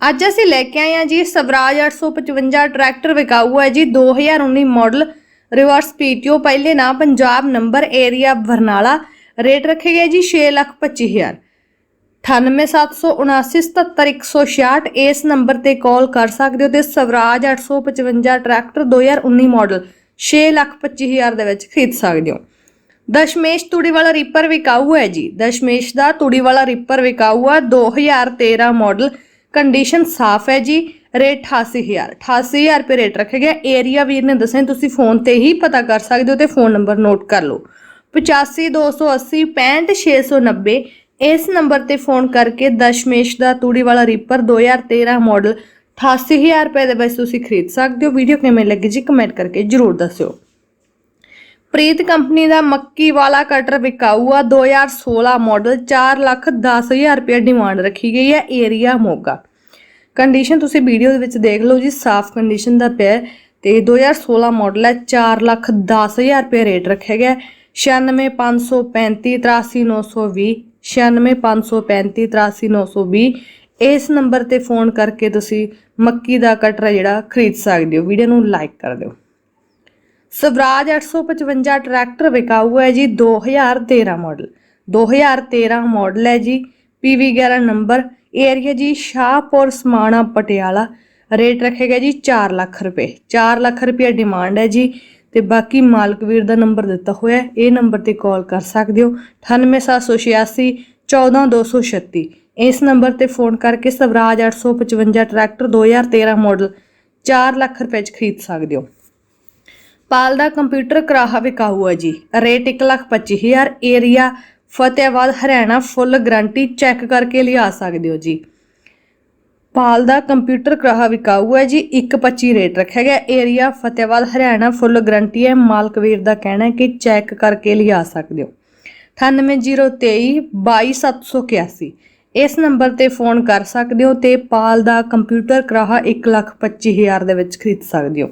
ਅੱਜ ਅਸੀਂ ਲੈ ਕੇ ਆਏ ਹਾਂ ਜੀ ਸਵਰਾਜ 855 ਟਰੈਕਟਰ ਵਿਕਾਊ ਹੈ ਜੀ 2019 ਮਾਡਲ ਰਿਵਰਸ ਪੀਟੀਓ, ਪਹਿਲੇ ਨਾਮ Punjab number area Barnala, rate ਰੱਖੇ ਗਏ ਜੀ 625000 9877977166 ਇਸ ਨੰਬਰ ਤੇ ਕਾਲ ਕਰ ਸਕਦੇ ਹੋ ਤੇ ਸਵਰਾਜ 855 ਟਰੈਕਟਰ 2019 ਮਾਡਲ 625000 ਦੇ ਵਿੱਚ ਖਰੀਦ ਸਕਦੇ ਹੋ। ਦਸ਼ਮੇਸ਼ ਤੂੜੀ ਵਾਲਾ ਰੀਪਰ ਵਿਕਾਊ ਹੈ ਜੀ, ਦਸ਼ਮੇਸ਼ ਦਾ ਤੂੜੀ ਵਾਲਾ ਰੀਪਰ ਵਿਕਾਊ ਆ 2013 ਮਾਡਲ ਕੰਡੀਸ਼ਨ ਸਾਫ਼ ਹੈ ਜੀ ਰੇਟ 88000 88000 ਰੁਪਏ ਰੇਟ ਰੱਖਿਆ ਗਿਆ ਏਰੀਆ ਵੀਰ ਨੇ ਦੱਸਿਆ, ਤੁਸੀਂ ਫੋਨ ਤੇ ਹੀ ਪਤਾ ਕਰ ਸਕਦੇ ਹੋ ਤੇ ਫੋਨ ਨੰਬਰ ਨੋਟ ਕਰ ਲਓ। 8528 65690 ਇਸ ਨੰਬਰ ਤੇ ਫੋਨ ਕਰਕੇ ਦਸ਼ਮੇਸ਼ ਦਾ ਤੂੜੀ ਵਾਲਾ ਰੀਪਰ 2013 ਮਾਡਲ 88000 ਰੁਪਏ ਦੇ ਵਿੱਚ ਤੁਸੀਂ ਖਰੀਦ ਸਕਦੇ ਹੋ। ਵੀਡੀਓ ਕਿਵੇਂ ਲੱਗੀ ਜੀ ਕਮੈਂਟ ਕਰਕੇ ਜਰੂਰ ਦੱਸਿਓ। ਪ੍ਰੀਤ ਕੰਪਨੀ ਦਾ ਮੱਕੀ ਵਾਲਾ ਕਟਰ ਵਿਕਾਊ ਆ 2016 ਮਾਡਲ 4 ਲੱਖ 10000 ਰੁਪਏ ਡਿਮਾਂਡ ਰੱਖੀ ਗਈ ਹੈ। ਏਰੀਆ ਮੋਗਾ। ਕੰਡੀਸ਼ਨ ਤੁਸੀਂ ਵੀਡੀਓ ਦੇ ਵਿੱਚ ਦੇਖ ਲਓ ਜੀ। ਸਾਫ਼ ਕੰਡੀਸ਼ਨ ਦਾ ਪਿਆ ਹੈ ਤੇ 2016 ਮਾਡਲ ਹੈ। 4 ਲੱਖ 10000 ਰੁਪਏ ਰੇਟ ਰੱਖਿਆ ਗਿਆ ਹੈ। 96535 83920 96535 83920 ਇਸ ਨੰਬਰ ਤੇ ਫੋਨ ਕਰਕੇ ਤੁਸੀਂ ਮੱਕੀ ਦਾ ਕਟਰ ਜਿਹੜਾ ਖਰੀਦ ਸਕਦੇ ਹੋ। ਵੀਡੀਓ ਨੂੰ ਲਾਈਕ ਕਰ ਦਿਓ। ਸਵਰਾਜ 855 ਟਰੈਕਟਰ ਵਿਕਾਊ ਹੈ ਜੀ 2013 ਮਾਡਲ। 2013 ਮਾਡਲ ਹੈ ਜੀ PV 11 ਨੰਬਰ ਏਰੀਆ ਜੀ, ਸ਼ਾਹਪੁਰ ਸਮਾਣਾ ਪਟਿਆਲਾ। ਰੇਟ ਰੱਖੇਗਾ ਜੀ 4 ਲੱਖ ਰੁਪਏ। 4 ਲੱਖ ਰੁਪਏ ਡਿਮਾਂਡ ਹੈ ਜੀ, ਤੇ ਬਾਕੀ ਮਾਲਕ ਵੀਰ ਦਾ ਨੰਬਰ ਦਿੱਤਾ ਹੋਇਆ ਇਹ ਨੰਬਰ ਤੇ ਕਾਲ ਕਰ ਸਕਦੇ ਹੋ। 98786 14236 ਇਸ ਨੰਬਰ ਤੇ ਫੋਨ ਕਰਕੇ ਸਵਰਾਜ 855 ਟਰੈਕਟਰ 2013 ਮਾਡਲ 4 ਲੱਖ ਰੁਪਏ ਚ ਖਰੀਦ ਸਕਦੇ ਹੋ। ਪਾਲ ਦਾ ਕੰਪਿਊਟਰ ਕਰਾਹਾ ਵਿਕਾਊ ਹੈ ਜੀ। Rate 125000 area Fatehabad Haryana full guarantee check ਕਰਕੇ ਲਿਆ ਸਕਦੇ ਹੋ ਜੀ। ਪਾਲ ਦਾ ਕੰਪਿਊਟਰ ਕਰਾਹਾ ਵਿਕਾਊ ਹੈ ਜੀ 125 ਰੇਟ ਰੱਖਿਆ ਗਿਆ। Area Fatehabad Haryana full guarantee ਹੈ। ਮਾਲਕ ਵੀਰ ਦਾ ਕਹਿਣਾ ਹੈ ਕਿ ਚੈੱਕ ਕਰਕੇ ਲਿਆ ਸਕਦੇ ਹੋ। 98023 22781 ਇਸ ਨੰਬਰ ਤੇ ਫੋਨ ਕਰ ਸਕਦੇ ਹੋ ਤੇ ਪਾਲ ਦਾ ਕੰਪਿਊਟਰ ਕਰਾਹਾ 125000 ਦੇ ਵਿੱਚ ਖਰੀਦ ਸਕਦੇ ਹੋ।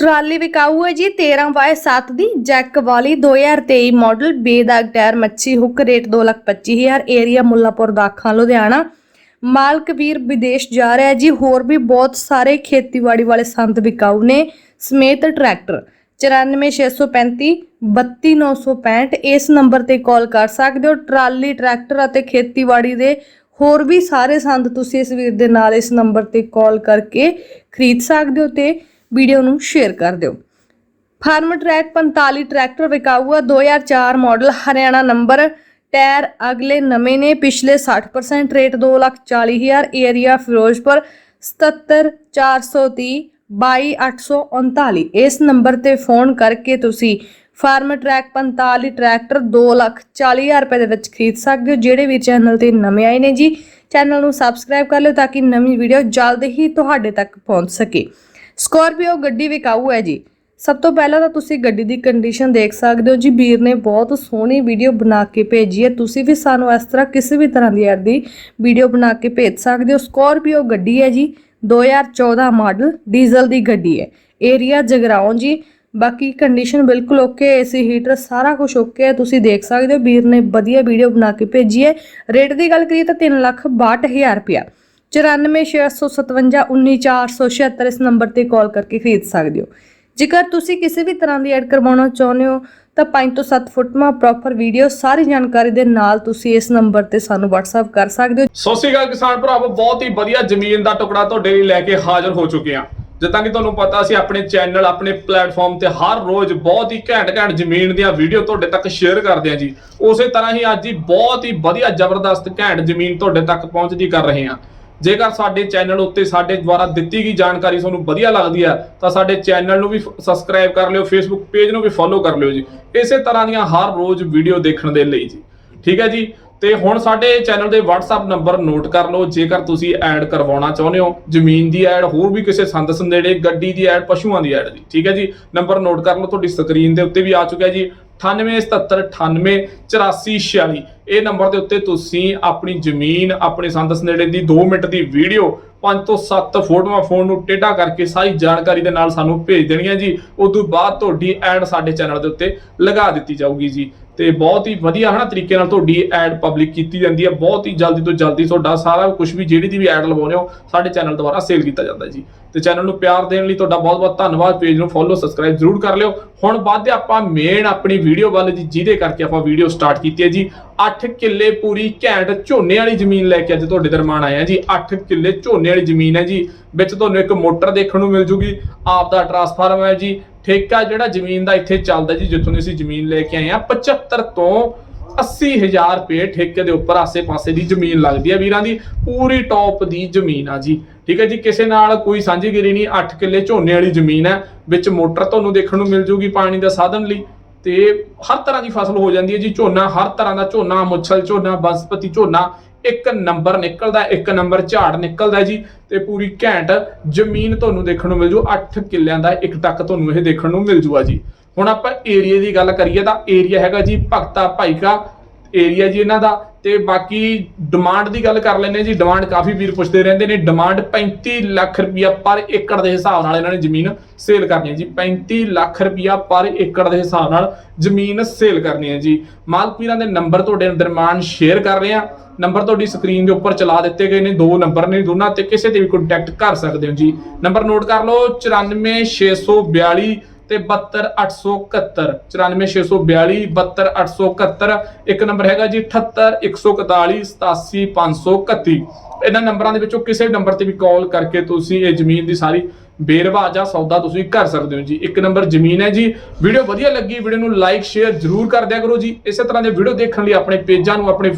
ਟਰਾਲੀ ਵਿਕਾਊ ਹੈ ਜੀ 13 ਬਾਏ 7 ਦੀ ਜੈਕ ਵਾਲੀ 2023 ਮਾਡਲ, ਬੇਦਾਗ ਟਾਇਰ, ਮੱਛੀ hook, rate 225000 area Mullanpur, Dakha, Ludhiana. ਮਾਲਕ ਵੀਰ ਵਿਦੇਸ਼ ਜਾ ਰਿਹਾ ਜੀ, ਹੋਰ ਵੀ ਬਹੁਤ ਸਾਰੇ ਖੇਤੀਬਾੜੀ ਵਾਲੇ ਸੰਦ ਵਿਕਾਊ ਨੇ, ਸਮੇਤ ਟਰੈਕਟਰ। 94635 32965 ਇਸ ਨੰਬਰ ਤੇ ਕਾਲ ਕਰ ਸਕਦੇ ਹੋ। ਟਰਾਲੀ, ਟਰੈਕਟਰ ਅਤੇ ਖੇਤੀਬਾੜੀ ਦੇ ਹੋਰ ਵੀ ਸਾਰੇ ਸੰਦ ਤੁਸੀਂ ਇਸ ਵੀਰ ਦੇ ਨਾਲ ਇਸ ਨੰਬਰ ਤੇ ਕਾਲ ਕਰਕੇ ਖਰੀਦ ਸਕਦੇ ਹੋ ਤੇ ਵੀਡੀਓ ਨੂੰ ਸ਼ੇਅਰ ਕਰ ਦਿਓ। ਫਾਰਮ ਟਰੈਕ 45 ਟਰੈਕਟਰ ਵਿਕਾਊ ਆ 2004 ਮਾਡਲ ਹਰਿਆਣਾ ਨੰਬਰ। ਟਾਇਰ ਅਗਲੇ ਨਵੇਂ ਨੇ। ਪਿਛਲੇ 60% ਰੇਟ 240000 ਏਰੀਆ ਫਿਰੋਜ਼ਪੁਰ 77430 22839 ਇਸ ਨੰਬਰ ਤੇ ਫੋਨ ਕਰਕੇ ਤੁਸੀਂ ਫਾਰਮ ਟਰੈਕ 45 ਟਰੈਕਟਰ 240000 ਰੁਪਏ ਦੇ ਵਿੱਚ ਖਰੀਦ ਸਕਦੇ ਹੋ। ਜਿਹੜੇ ਵੀ ਚੈਨਲ ਤੇ ਨਵੇਂ ਆਏ ਨੇ ਜੀ, ਚੈਨਲ ਨੂੰ ਸਬਸਕ੍ਰਾਈਬ ਕਰ ਲਿਓ ਤਾਂ ਕਿ ਨਵੀਂ ਵੀਡੀਓ ਜਲਦ ਹੀ ਤੁਹਾਡੇ ਤੱਕ ਪਹੁੰਚ ਸਕੇ। ਸਕੋਰਪੀਓ ਗੱਡੀ ਵਿਕਾਊ ਹੈ ਜੀ। ਸਭ ਤੋਂ ਪਹਿਲਾਂ ਤਾਂ ਤੁਸੀਂ ਗੱਡੀ ਦੀ ਕੰਡੀਸ਼ਨ ਦੇਖ ਸਕਦੇ ਹੋ ਜੀ। ਵੀਰ ਨੇ ਬਹੁਤ ਸੋਹਣੀ ਵੀਡੀਓ ਬਣਾ ਕੇ ਭੇਜੀ ਹੈ। ਤੁਸੀਂ ਵੀ ਸਾਨੂੰ ਇਸ ਤਰ੍ਹਾਂ ਕਿਸੇ ਵੀ ਤਰ੍ਹਾਂ ਦੀ ਐਡ ਦੀ ਵੀਡੀਓ ਬਣਾ ਕੇ ਭੇਜ ਸਕਦੇ ਹੋ। ਸਕੋਰਪੀਓ ਗੱਡੀ ਹੈ ਜੀ। 2014 ਮਾਡਲ ਡੀਜ਼ਲ ਦੀ ਗੱਡੀ ਹੈ। ਏਰੀਆ ਜਗਰਾਉਂ ਜੀ। ਬਾਕੀ ਕੰਡੀਸ਼ਨ ਬਿਲਕੁਲ ਓਕੇ ਏਸੀ ਹੀਟਰ ਸਾਰਾ ਕੁਝ ਓਕੇ ਹੈ। ਤੁਸੀਂ ਦੇਖ ਸਕਦੇ ਹੋ, ਵੀਰ ਨੇ ਵਧੀਆ ਵੀਡੀਓ ਬਣਾ ਕੇ ਭੇਜੀ ਹੈ। ਰੇਟ ਦੀ ਗੱਲ ਕਰੀਏ ਤਾਂ 3 ਲੱਖ 62000 ਰੁਪਇਆ। 9465519476 ਇਸ ਨੰਬਰ ਤੇ ਕਾਲ ਕਰਕੇ ਖਰੀਦ ਸਕਦੇ ਹੋ। ਜੇਕਰ ਤੁਸੀਂ ਕਿਸੇ ਵੀ ਤਰ੍ਹਾਂ ਦੀ ਐਡ ਕਰਵਾਉਣਾ ਚਾਹੁੰਦੇ ਹੋ, ਤਾਂ 5 ਤੋਂ 7 ਫੁੱਟ ਮਾ ਪ੍ਰੋਪਰ ਵੀਡੀਓ ਸਾਰੀ ਜਾਣਕਾਰੀ ਦੇ ਨਾਲ ਤੁਸੀਂ ਇਸ ਨੰਬਰ ਤੇ ਸਾਨੂੰ WhatsApp ਕਰ ਸਕਦੇ ਹੋ। ਸਤਿ ਸ਼੍ਰੀ ਅਕਾਲ ਕਿਸਾਨ ਭਰਾਵੋ, ਬਹੁਤ ਹੀ ਵਧੀਆ ਜ਼ਮੀਨ ਦਾ ਟੁਕੜਾ ਤੁਹਾਡੇ ਲਈ ਲੈ ਕੇ ਹਾਜ਼ਰ ਹੋ ਚੁੱਕੇ ਹਾਂ। ਜਿੱਦਾਂ ਕਿ ਤੁਹਾਨੂੰ ਪਤਾ ਸੀ ਆਪਣੇ ਚੈਨਲ ਆਪਣੇ ਪਲੇਟਫਾਰਮ ਤੇ ਹਰ ਰੋਜ਼ ਬਹੁਤ ਹੀ ਘੈਂਟ ਘੈਂਟ ਜ਼ਮੀਨ ਦੀਆਂ ਵੀਡੀਓ ਤੁਹਾਡੇ ਤੱਕ ਸ਼ੇਅਰ ਕਰਦੇ ਹਾਂ ਜੀ। ਉਸੇ ਤਰ੍ਹਾਂ ਹੀ ਅੱਜ ਹੀ ਬਹੁਤ ਹੀ ਵਧੀਆ ਜ਼ਬਰਦਸਤ ਘੈਂਟ ਜ਼ਮੀਨ ਤੁਹਾਡੇ ਤੱਕ ਪਹੁੰਚਦੀ ਕਰ ਰਹੇ ਹਾਂ। ਜੇਕਰ ਸਾਡੇ ਚੈਨਲ ਉੱਤੇ ਸਾਡੇ ਦੁਆਰਾ ਦਿੱਤੀ ਗਈ ਜਾਣਕਾਰੀ ਤੁਹਾਨੂੰ ਵਧੀਆ ਲੱਗਦੀ ਹੈ, ਤਾਂ ਸਾਡੇ ਚੈਨਲ ਨੂੰ ਵੀ ਸਬਸਕ੍ਰਾਈਬ ਕਰ ਲਿਓ ਫੇਸਬੁੱਕ ਪੇਜ ਨੂੰ ਵੀ ਫੋਲੋ ਕਰ ਲਿਓ ਜੀ। ਇਸੇ ਤਰ੍ਹਾਂ ਦੀਆਂ ਹਰ ਰੋਜ਼ ਵੀਡੀਓ ਦੇਖਣ ਦੇ ਲਈ ਜੀ। ਠੀਕ ਹੈ ਜੀ? ਤੇ ਹੁਣ ਸਾਡੇ ਚੈਨਲ ਦੇ WhatsApp ਨੰਬਰ ਨੋਟ ਕਰ ਲਓ, ਜੇਕਰ ਤੁਸੀਂ ਐਡ ਕਰਵਾਉਣਾ ਚਾਹੁੰਦੇ ਹੋ, ਜ਼ਮੀਨ ਦੀ ਐਡ ਹੋਰ ਵੀ ਕਿਸੇ ਸੰਦ ਸੰਦੇੜੇ, ਗੱਡੀ ਦੀ ਐਡ ਪਸ਼ੂਆਂ ਦੀ ਐਡ ਦੀ ਠੀਕ ਹੈ ਜੀ? ਨੰਬਰ ਨੋਟ ਕਰ ਲਓ, ਤੁਹਾਡੀ ਸਕਰੀਨ ਦੇ ਉੱਤੇ ਵੀ ਆ ਚੁੱਕਿਆ ਜੀ। 9877988446 ਇਹ ਨੰਬਰ ਦੇ ਉੱਤੇ ਤੁਸੀਂ ਆਪਣੀ ਜ਼ਮੀਨ ਆਪਣੇ ਸੰਦ ਸੰਦੇੜੇ ਦੀ 2 ਮਿੰਟ ਦੀ ਵੀਡੀਓ 5 ਤੋਂ 7 ਫੋਟੋਆਂ ਫੋਨ ਨੂੰ ਟੇਢਾ ਕਰਕੇ ਸਾਰੀ ਜਾਣਕਾਰੀ ਦੇ ਨਾਲ ਸਾਨੂੰ ਭੇਜ ਦੇਣੀ ਜੀ ਉਸ ਤੋਂ ਬਾਅਦ ਤੁਹਾਡੀ ਐਡ ਸਾਡੇ ਚੈਨਲ ਦੇ ਉੱਤੇ ਲਗਾ ਦਿੱਤੀ ਜਾਊਗੀ ਜੀ ਤੇ ਬਹੁਤ ਹੀ ਵਧੀਆ ਹਨਾ ਤਰੀਕੇ ਨਾਲ ਤੁਹਾਡੀ ਐਡ ਪਬਲਿਕ ਕੀਤੀ ਜਾਂਦੀ ਹੈ, ਬਹੁਤ ਹੀ ਜਲਦੀ ਤੋਂ ਜਲਦੀ ਤੁਹਾਡਾ ਸਾਰਾ ਕੁਝ ਵੀ ਜਿਹੜੀ ਦੀ ਵੀ ਐਡ ਲਵਾਉਂਦੇ ਹੋ, ਸਾਡੇ ਚੈਨਲ ਦੁਆਰਾ ਸੇਲ ਕੀਤਾ ਜਾਂਦਾ ਜੀ। ਤੇ ਚੈਨਲ ਨੂੰ ਪਿਆਰ ਦੇਣ ਲਈ ਤੁਹਾਡਾ ਬਹੁਤ-ਬਹੁਤ ਧੰਨਵਾਦ ਪੇਜ ਨੂੰ ਫੋਲੋ ਸਬਸਕ੍ਰਾਈਬ ਜ਼ਰੂਰ ਕਰ ਲਿਓ। ਹੁਣ ਵੱਧਦੇ ਆਪਾਂ ਮੇਨ ਆਪਣੀ ਵੀਡੀਓ ਵੱਲ ਜੀ, ਜਿਹਦੇ ਕਰਕੇ ਆਪਾਂ ਵੀਡੀਓ ਸਟਾਰਟ ਕੀਤੀ ਹੈ ਜੀ। 8 ਕਿੱਲੇ ਪੂਰੀ ਘੈਂਟ ਝੋਨੇ ਵਾਲੀ ਜ਼ਮੀਨ ਲੈ ਕੇ ਅੱਜ ਤੁਹਾਡੇ ਦਰਮਾਨ ਆਏ ਆ ਜੀ। 8 ਕਿੱਲੇ ਝੋਨੇ ਵਾਲੀ ਜ਼ਮੀਨ ਹੈ ਜੀ। ਵਿੱਚ ਤੁਹਾਨੂੰ ਇੱਕ ਮੋਟਰ ਦੇਖਣ ਨੂੰ ਮਿਲ ਜੂਗੀ। ਆਪ ਦਾ ਟਰਾਂਸਫਾਰਮ ਹੈ ਜੀ। ਠੇਕਾ ਜਿਹੜਾ ਜ਼ਮੀਨ ਦਾ ਇੱਥੇ ਚੱਲਦਾ ਜੀ, ਜਿੱਥੋਂ ਦੀ ਅਸੀਂ ਜ਼ਮੀਨ ਲੈ ਕੇ ਆਏ ਆ 75 ਤੋਂ 80000 ਰੁਪਏ ਠੇਕੇ ਦੇ ਉੱਪਰ ਆਸੇ-ਪਾਸੇ ਦੀ ਜ਼ਮੀਨ ਲੱਗਦੀ ਹੈ। ਵੀਰਾਂ ਦੀ ਪੂਰੀ ਟੌਪ ਦੀ ਜ਼ਮੀਨ ਆ ਜੀ। ਠੀਕ ਹੈ ਜੀ, ਕਿਸੇ ਨਾਲ ਕੋਈ ਸਾਂਝੀਗਿਰੀ ਨਹੀਂ 8 ਕਿੱਲੇ ਝੋਨੇ ਵਾਲੀ ਜ਼ਮੀਨ ਹੈ, ਵਿੱਚ ਮੋਟਰ ਤੁਹਾਨੂੰ ਦੇਖਣ ਨੂੰ ਮਿਲ ਜੂਗੀ ਪਾਣੀ ਦਾ ਸਾਧਨ ਲਈ। ਤੇ ਹਰ ਤਰ੍ਹਾਂ ਦੀ ਫਸਲ ਹੋ ਜਾਂਦੀ ਹੈ ਜੀ, ਝੋਨਾ, ਹਰ ਤਰ੍ਹਾਂ ਦਾ ਝੋਨਾ, ਮੁੱਛਲ ਝੋਨਾ ਬਸਪਤੀ ਝੋਨਾ ਇੱਕ ਨੰਬਰ ਨਿਕਲਦਾ, ਇੱਕ ਨੰਬਰ ਝਾੜ ਨਿਕਲਦਾ ਜੀ, ਤੇ ਪੂਰੀ ਘੈਂਟ ਜ਼ਮੀਨ ਤੁਹਾਨੂੰ ਦੇਖਣ ਨੂੰ ਮਿਲ ਜੂ 8 ਕਿੱਲਿਆਂ ਦਾ ਇੱਕ ਟੱਕ ਤੁਹਾਨੂੰ ਇਹ ਦੇਖਣ ਨੂੰ ਮਿਲ ਜੂਗਾ ਜੀ। ਹੁਣ ਆਪਾਂ ਏਰੀਆ ਦੀ ਗੱਲ ਕਰੀਏ ਤਾਂ ਏਰੀਆ ਹੈਗਾ ਜੀ ਭਗਤਾ ਭਾਈਕਾ ਏਰੀਆ ਜੀ ਇਹਨਾਂ ਦਾ। ਤੇ ਬਾਕੀ ਡਿਮਾਂਡ ਦੀ ਗੱਲ ਕਰ ਲੈਂਦੇ ਜੀ। ਡਿਮਾਂਡ ਕਾਫੀ ਵੀਰ ਪੁੱਛਦੇ ਰਹਿੰਦੇ ਨੇ। ਡਿਮਾਂਡ 35 ਲੱਖ ਰੁਪਇਆ ਪਰ ਏਕੜ ਦੇ ਹਿਸਾਬ ਨਾਲ ਇਹਨਾਂ ਨੇ ਜ਼ਮੀਨ ਸੇਲ ਕਰਨੀ ਹੈ ਜੀ। 35 ਲੱਖ ਰੁਪਇਆ ਪਰ ਏਕੜ ਦੇ ਹਿਸਾਬ ਨਾਲ ਜ਼ਮੀਨ ਸੇਲ ਕਰਨੀ ਹੈ ਜੀ। ਮਾਲਕ ਵੀਰਾਂ ਦੇ ਨੰਬਰ ਤੁਹਾਡੇ ਦਰਮਾਨ ਸ਼ੇਅਰ ਕਰ ਰਹੇ ਆ ਨੰਬਰ ਤੁਹਾਡੀ ਸਕਰੀਨ ਦੇ ਉੱਪਰ ਚਲਾ ਦਿੱਤੇ ਗਏ ਨੇ। ਦੋ ਨੰਬਰ ਨੇ ਦੋਨਾਂ ਤੇ ਕਿਸੇ ਤੇ ਵੀ ਕੰਟੈਕਟ ਕਰ ਸਕਦੇ ਹੋ ਜੀ। ਨੰਬਰ ਨੋਟ ਕਰ ਲਓ। 94642 ਤੇ 72871 94642 72871 ਇੱਕ ਨੰਬਰ ਹੈਗਾ ਜੀ 78141 87531 ਇਹਨਾਂ ਨੰਬਰਾਂ ਦੇ ਵਿੱਚੋਂ ਕਿਸੇ ਨੰਬਰ ਤੇ ਵੀ ਕਾਲ ਕਰਕੇ ਤੁਸੀਂ ਇਹ ਜ਼ਮੀਨ ਦੀ ਸਾਰੀ ਬੇਰਵਾ ਜਾਂ ਸੌਦਾ ਤੁਸੀਂ ਕਰ ਸਕਦੇ ਹੋ ਜੀ। ਇੱਕ ਨੰਬਰ ਜ਼ਮੀਨ ਹੈ ਜੀ। ਵੀਡੀਓ ਵਧੀਆ ਲੱਗੀ, ਵੀਡੀਓ ਨੂੰ ਲਾਈਕ ਸ਼ੇਅਰ ਜ਼ਰੂਰ ਕਰ ਦਿਆ ਕਰੋ ਜੀ। ਇਸੇ ਤਰ੍ਹਾਂ ਦੇ ਵੀਡੀਓ ਦੇਖਣ ਲਈ ਆਪਣੇ ਪੇਜਾਂ ਨੂੰ, ਆਪਣੇ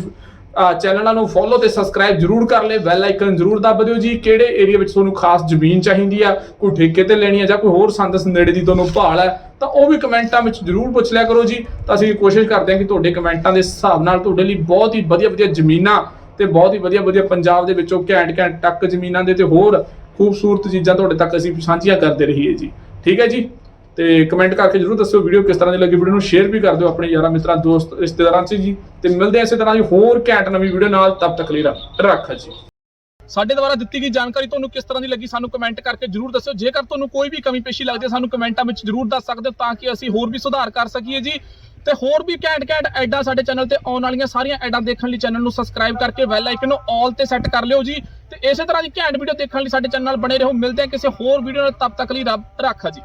ਚੈਨਲਾਂ ਨੂੰ ਫੋਲੋ ਤੇ ਸਬਸਕ੍ਰਾਈਬ ਜਰੂਰ ਕਰ ਲੈ ਬੈਲ ਆਈਕਨ ਜਰੂਰ ਦੱਬ ਦਿਓ ਜੀ। ਕਿਹੜੇ ਏਰੀਆ ਵਿੱਚ ਤੁਹਾਨੂੰ ਖਾਸ ਜ਼ਮੀਨ ਚਾਹੀਦੀ ਆ? ਕੋਈ ਠੇਕੇ ਤੇ ਲੈਣੀ ਆ ਜਾਂ ਕੋਈ ਹੋਰ ਸੰਦ ਸੰਦੇੜੇ ਦੀ ਤੁਹਾਨੂੰ ਭਾਲ ਹੈ ਤਾਂ ਉਹ ਵੀ ਕਮੈਂਟਾਂ ਵਿੱਚ ਜਰੂਰ ਪੁੱਛ ਲਿਆ ਕਰੋ ਜੀ। ਤਾਂ ਅਸੀਂ ਕੋਸ਼ਿਸ਼ ਕਰਦੇ ਹਾਂ ਕਿ ਤੁਹਾਡੇ ਕਮੈਂਟਾਂ ਦੇ ਹਿਸਾਬ ਨਾਲ ਤੁਹਾਡੇ ਲਈ ਬਹੁਤ ਹੀ ਵਧੀਆ ਵਧੀਆ ਜ਼ਮੀਨਾਂ ਤੇ ਬਹੁਤ ਹੀ ਵਧੀਆ ਵਧੀਆ ਪੰਜਾਬ ਦੇ ਵਿੱਚੋਂ ਘੈਂਟ ਘੈਂਟ ਟੱਕ ਜ਼ਮੀਨਾਂ ਦੇ ਤੇ ਹੋਰ ਖੂਬਸੂਰਤ ਚੀਜ਼ਾਂ ਤੁਹਾਡੇ ਤੱਕ ਅਸੀਂ ਸਾਂਝੀਆਂ ਕਰਦੇ ਰਹੀਏ ਜੀ। ਠੀਕ ਹੈ ਜੀ? ਤੇ ਕਮੈਂਟ ਕਰਕੇ ਜਰੂਰ ਦੱਸਿਓ ਵੀਡੀਓ ਕਿਸ ਤਰ੍ਹਾਂ ਦੀ ਲੱਗੀ। ਵੀਡੀਓ ਨੂੰ ਸ਼ੇਅਰ ਵੀ ਕਰ ਦਿਓ ਆਪਣੇ ਯਾਰਾਂ ਮਿੱਤਰਾਂ, ਦੋਸਤ, ਰਿਸ਼ਤੇਦਾਰਾਂ 'ਚ ਜੀ। ਤੇ ਮਿਲਦੇ ਹਾਂ ਇਸੇ ਤਰ੍ਹਾਂ ਦੀ ਹੋਰ ਘੈਂਟ ਨਵੀਂ ਵੀਡੀਓ ਨਾਲ। ਤਬ ਤੱਕ ਲਈ ਰੱਖ ਜੀ। ਸਾਡੇ ਦੁਆਰਾ ਦਿੱਤੀ ਗਈ ਜਾਣਕਾਰੀ ਤੁਹਾਨੂੰ ਕਿਸ ਤਰ੍ਹਾਂ ਦੀ ਲੱਗੀ ਸਾਨੂੰ ਕਮੈਂਟ ਕਰਕੇ ਜਰੂਰ ਦੱਸਿਓ। ਜੇਕਰ ਤੁਹਾਨੂੰ ਕੋਈ ਵੀ ਕਮੀ ਪੇਸ਼ੀ ਲੱਗਦੀ ਹੈ, ਸਾਨੂੰ ਕਮੈਂਟਾਂ ਵਿੱਚ ਜਰੂਰ ਦੱਸ ਸਕਦੇ ਹੋ ਤਾਂ ਕਿ ਅਸੀਂ ਹੋਰ ਵੀ ਸੁਧਾਰ ਕਰ ਸਕੀਏ ਜੀ। ਤੇ ਹੋਰ ਵੀ ਘੈਂਟ ਘੈਂਟ ਐਡਾਂ ਸਾਡੇ ਚੈਨਲ ਤੇ ਆਉਣ ਵਾਲੀਆਂ ਸਾਰੀਆਂ ਐਡਾਂ ਦੇਖਣ ਲਈ ਚੈਨਲ ਨੂੰ ਸਬਸਕ੍ਰਾਈਬ ਕਰਕੇ ਬੈਲ ਆਈਕਨ ਨੂੰ ਆਲ ਤੇ ਸੈੱਟ ਕਰ ਲਿਓ ਜੀ। ਤੇ ਇਸੇ ਤਰ੍ਹਾਂ ਦੀ ਘੈਂਟ ਵੀਡੀਓ ਦੇਖਣ ਲਈ ਸਾਡੇ ਚੈਨਲ ਨਾਲ ਬਣੇ ਰਹੋ। ਮਿਲਦੇ ਹਾਂ ਕਿਸੇ ਹੋਰ ਵੀਡੀਓ ਨਾਲ। ਤਬ ਤੱਕ ਲਈ ਰੱਬ ਰੱਖਾ ਜੀ।